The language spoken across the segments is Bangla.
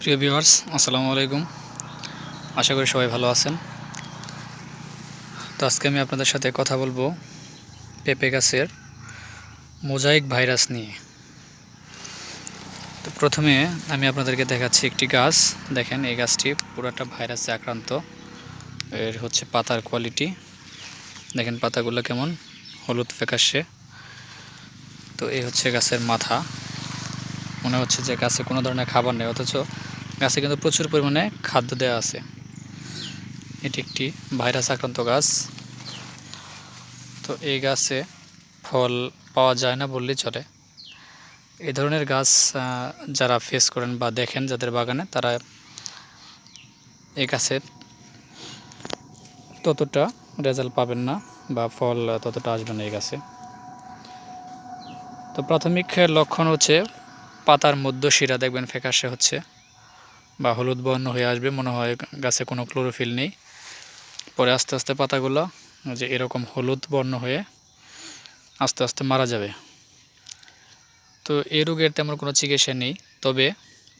প্রিয় ভিউয়ার্স, আসসালামু আলাইকুম। আশা করি সবাই ভালো আছেন। তো আজকে আমি আপনাদের সাথে কথা বলব পেঁপে গাছের মোজাইক ভাইরাস নিয়ে। তো প্রথমে আমি আপনাদেরকে দেখাচ্ছি একটি গাছ। দেখেন, এই গাছটি পুরোটা ভাইরাসে আক্রান্ত। এর হচ্ছে পাতার কোয়ালিটি দেখেন পাতাগুলো কেমন, হলুদ ফ্যাকাশে। তো এই হচ্ছে গাছের মাথা। মনে হচ্ছে যে গাছে কোনো ধরনের খাবার নেই, অথচ গাছে কিন্তু প্রচুর পরিমাণে খাদ্য দেওয়া আছে। এটি একটি ভাইরাস আক্রান্ত গাছ। তো এই গাছে ফল পাওয়া যায় না বললেই চলে। এই ধরনের গাছ যারা ফেস করেন বা দেখেন যাদের বাগানে, তারা এই গাছের ততটা রেজাল্ট পাবেন না বা ফল ততটা আসবে না এই গাছে। তো প্রাথমিক লক্ষণ হচ্ছে পাতার মধ্য শিরা দেখবেন ফ্যাকাশে হচ্ছে বা হলুদ বর্ণ হয়ে আসবে, মনে হয় গাছে কোনো ক্লোরোফিল নেই। পরে আস্তে আস্তে পাতাগুলো যে এরকম হলুদ বর্ণ হয়ে আস্তে আস্তে মারা যাবে। তো এই রোগের তেমন কোনো চিকিৎসা নেই, তবে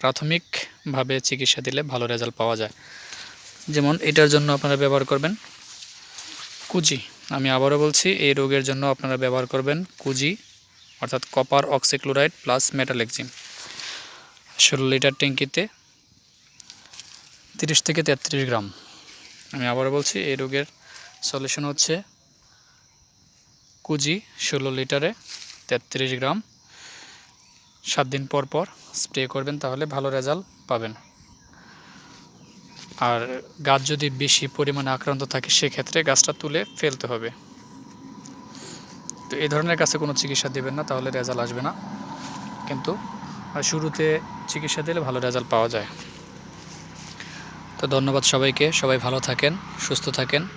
প্রাথমিকভাবে চিকিৎসা দিলে ভালো রেজাল্ট পাওয়া যায়। যেমন এটার জন্য আপনারা ব্যবহার করবেন কুজি। আমি আবারও বলছি, এই রোগের জন্য আপনারা ব্যবহার করবেন কুজি, অর্থাৎ কপার অক্সিক্লোরাইড প্লাস মেটালেক্সিম ষোলো লিটার ট্যাঙ্কিতে তিরিশ থেকে তেত্রিশ গ্রাম। আমি আবারও বলছি, এই রোগের সলিউশন হচ্ছে কুজি ষোলো লিটারে তেত্রিশ গ্রাম। সাত দিন পর পর স্প্রে করবেন, তাহলে ভালো রেজাল্ট পাবেন। আর গাছ যদি বেশি পরিমাণে আক্রান্ত থাকে, সেক্ষেত্রে গাছটা তুলে ফেলতে হবে। তো এই ধরনের কাছে কোনো চিকিৎসা দেবেন না, তাহলে রেজাল্ট আসবে না। কিন্তু শুরুতে চিকিৎসা দিলে ভালো রেজাল্ট পাওয়া যায়। তো ধন্যবাদ সবাইকে। সবাই ভালো থাকেন, সুস্থ থাকেন।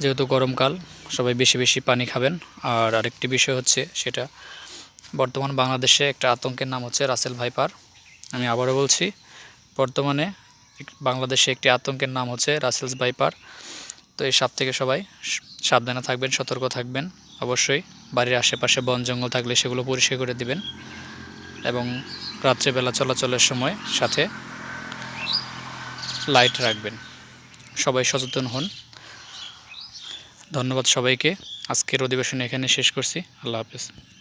যেহেতু গরমকাল সবাই বেশি বেশি পানি খাবেন। আর আরেকটি বিষয় হচ্ছে সেটা, বর্তমান বাংলাদেশে একটা আতঙ্কের নাম হচ্ছে রাসেল ভাইপার। আমি আবারও বলছি, বর্তমানে বাংলাদেশে একটি আতঙ্কের নাম হচ্ছে রাসেলস ভাইপার। তো এই সাপ থেকে সবাই সাবধানে থাকবেন, সতর্ক থাকবেন। অবশ্যই বাড়ির আশেপাশে বন জঙ্গল থাকলে সেগুলো পরিষ্কার করে দিবেন। এবং রাত্রেবেলা চলাচলের সময় সাথে লাইট রাখবেন। সবাই সচেতন হন। ধন্যবাদ সবাইকে। আজকের অধিবেশন এখানে শেষ করছি। আল্লাহ হাফেজ।